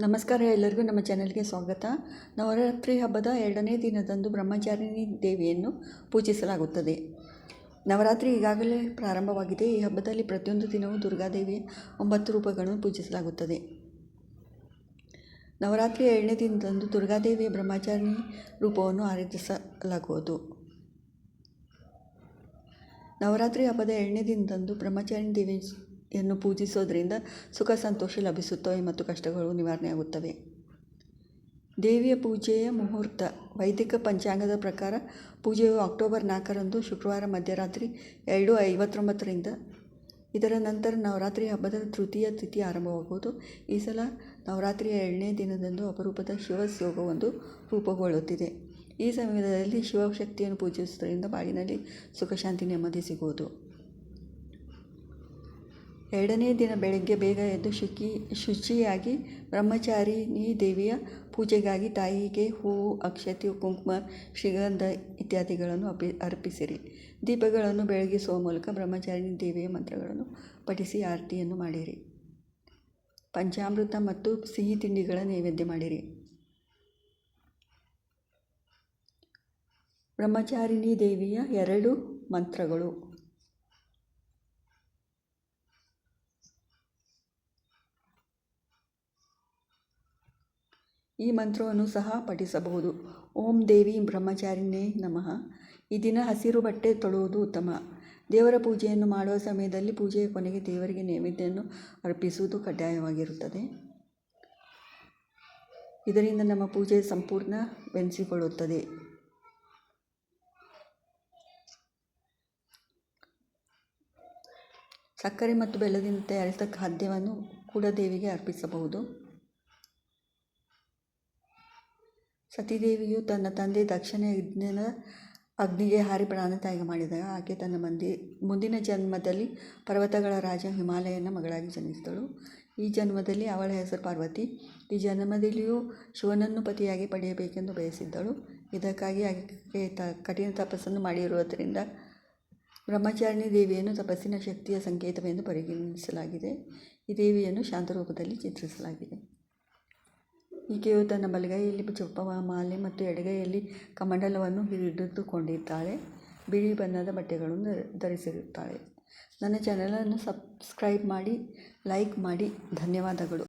ನಮಸ್ಕಾರ ಎಲ್ಲರಿಗೂ ನಮ್ಮ ಚಾನೆಲ್ಗೆ ಸ್ವಾಗತ. ನವರಾತ್ರಿ ಹಬ್ಬದ ಎರಡನೇ ದಿನದಂದು ಬ್ರಹ್ಮಚಾರಿಣಿ ದೇವಿಯನ್ನು ಪೂಜಿಸಲಾಗುತ್ತದೆ. ನವರಾತ್ರಿ ಈಗಾಗಲೇ ಪ್ರಾರಂಭವಾಗಿದೆ. ಈ ಹಬ್ಬದಲ್ಲಿ ಪ್ರತಿಯೊಂದು ದಿನವೂ ದುರ್ಗಾದೇವಿಯ ಒಂಬತ್ತು ರೂಪಗಳನ್ನು ಪೂಜಿಸಲಾಗುತ್ತದೆ. ನವರಾತ್ರಿ ಎರಡನೇ ದಿನದಂದು ದುರ್ಗಾದೇವಿಯ ಬ್ರಹ್ಮಚಾರಿಣಿ ರೂಪವನ್ನು ಆರಾಧಿಸಲಾಗುವುದು. ನವರಾತ್ರಿ ಹಬ್ಬದ ಎರಡನೇ ದಿನದಂದು ಬ್ರಹ್ಮಚಾರಿಣಿ ದೇವಿಯನ್ನು ಪೂಜಿಸೋದರಿಂದ ಸುಖ ಸಂತೋಷ ಲಭಿಸುತ್ತವೆ ಮತ್ತು ಕಷ್ಟಗಳು ನಿವಾರಣೆಯಾಗುತ್ತವೆ ದೇವಿಯ ಪೂಜೆಯ ಮುಹೂರ್ತ ವೈದಿಕ ಪಂಚಾಂಗದ ಪ್ರಕಾರ ಪೂಜೆಯು ಅಕ್ಟೋಬರ್ ನಾಲ್ಕರಂದು ಶುಕ್ರವಾರ ಮಧ್ಯರಾತ್ರಿ ಎರಡು ಐವತ್ತೊಂಬತ್ತರಿಂದ. ಇದರ ನಂತರ ನವರಾತ್ರಿ ಹಬ್ಬದ ತೃತೀಯ ತಿಥಿ ಆರಂಭವಾಗುವುದು. ಈ ಸಲ ನವರಾತ್ರಿಯ ಎರಡನೇ ದಿನದಂದು ಅಪರೂಪದ ಶಿವಯೋಗವೊಂದು ರೂಪುಗೊಳ್ಳುತ್ತಿದೆ. ಈ ಸಮಯದಲ್ಲಿ ಶಿವಶಕ್ತಿಯನ್ನು ಪೂಜಿಸುವುದರಿಂದ ಬಾಳಿನಲ್ಲಿ ಸುಖಶಾಂತಿ ನೆಮ್ಮದಿ ಸಿಗುವುದು. ಎರಡನೇ ದಿನ ಬೆಳಗ್ಗೆ ಬೇಗ ಎದ್ದು ಶುಚಿ, ಶುಚಿಯಾಗಿ ಬ್ರಹ್ಮಚಾರಿಣಿ ದೇವಿಯ ಪೂಜೆಗಾಗಿ ತಾಯಿಗೆ ಹೂವು ಅಕ್ಷತೆ, ಕುಂಕುಮ, ಶ್ರೀಗಂಧ ಇತ್ಯಾದಿಗಳನ್ನು ಅಪಿ, ಅರ್ಪಿಸಿರಿ. ದೀಪಗಳನ್ನು ಬೆಳಗಿಸುವ ಮೂಲಕ ಬ್ರಹ್ಮಚಾರಿಣಿ ದೇವಿಯ ಮಂತ್ರಗಳನ್ನು ಪಠಿಸಿ ಆರತಿಯನ್ನು ಮಾಡಿರಿ. ಪಂಚಾಮೃತ ಮತ್ತು ಸಿಹಿ ತಿಂಡಿಗಳ ನೈವೇದ್ಯ ಮಾಡಿರಿ. ಬ್ರಹ್ಮಚಾರಿಣಿ ದೇವಿಯ ಎರಡು ಮಂತ್ರಗಳು. ಈ ಮಂತ್ರವನ್ನು ಸಹ ಪಠಿಸಬಹುದು. ಓಂ ದೇವಿ ಬ್ರಹ್ಮಚಾರಿಣೇ ನಮಃ. ಈ ದಿನ ಹಸಿರು ಬಟ್ಟೆ ತೊಳೆಯುವುದು ಉತ್ತಮ. ದೇವರ ಪೂಜೆಯನ್ನು ಮಾಡುವ ಸಮಯದಲ್ಲಿ ಪೂಜೆಯ ಕೊನೆಗೆ ದೇವರಿಗೆ ನೈವೇದ್ಯವನ್ನು ಅರ್ಪಿಸುವುದು ಕಡ್ಡಾಯವಾಗಿರುತ್ತದೆ. ಇದರಿಂದ ನಮ್ಮ ಪೂಜೆ ಸಂಪೂರ್ಣ ಬೆನಿಸಿಕೊಳ್ಳುತ್ತದೆ ಸಕ್ಕರೆ ಮತ್ತು ಬೆಲ್ಲದಿಂದ ತಯಾರಿಸಿದ ಖಾದ್ಯವನ್ನು ಕೂಡ ದೇವಿಗೆ ಅರ್ಪಿಸಬಹುದು. ಸತೀದೇವಿಯು ತನ್ನ ತಂದೆ ದಕ್ಷಿಣ ಯಜ್ಞನ ಅಗ್ನಿಗೆ ಹಾರಿ ಪ್ರಾಣತ್ಯಾಗ ಮಾಡಿದಾಗ ಆಕೆ ತನ್ನ ಮಂದಿ, ಮುಂದಿನ ಜನ್ಮದಲ್ಲಿ ಪರ್ವತಗಳ ರಾಜ ಹಿಮಾಲಯನ ಮಗಳಾಗಿ ಜನಿಸಿದಳು. ಈ ಜನ್ಮದಲ್ಲಿ ಅವಳ ಹೆಸರು ಪಾರ್ವತಿ. ಈ ಜನ್ಮದಲ್ಲಿಯೂ ಶಿವನನ್ನು ಪತಿಯಾಗಿ ಪಡೆಯಬೇಕೆಂದು ಬಯಸಿದ್ದಳು. ಇದಕ್ಕಾಗಿ ಆಕೆ ತ, ಕಠಿಣ ತಪಸ್ಸನ್ನು ಮಾಡಿರುವುದರಿಂದ ಬ್ರಹ್ಮಚಾರಿಣಿ ದೇವಿಯನ್ನು ತಪಸ್ಸಿನ ಶಕ್ತಿಯ ಸಂಕೇತವೆಂದು ಪರಿಗಣಿಸಲಾಗಿದೆ. ಈ ದೇವಿಯನ್ನು ಶಾಂತರೂಪದಲ್ಲಿ ಚಿತ್ರಿಸಲಾಗಿದೆ. ಈಕೆಯು ತನ್ನ ಬಲಗೈಯಲ್ಲಿ ಜಪ ಮಾಲೆ ಮತ್ತು ಎಡಗೈಯಲ್ಲಿ ಕಮಂಡಲವನ್ನು ಹಿಡಿದುಕೊಂಡಿದ್ದಾಳೆ ಬಿಳಿ ಬಣ್ಣದ ಬಟ್ಟೆಗಳನ್ನು ಧರಿಸಿರುತ್ತಾಳೆ. ನನ್ನ ಚಾನಲನ್ನು ಸಬ್ಸ್ಕ್ರೈಬ್ ಮಾಡಿ ಲೈಕ್ ಮಾಡಿ. ಧನ್ಯವಾದಗಳು.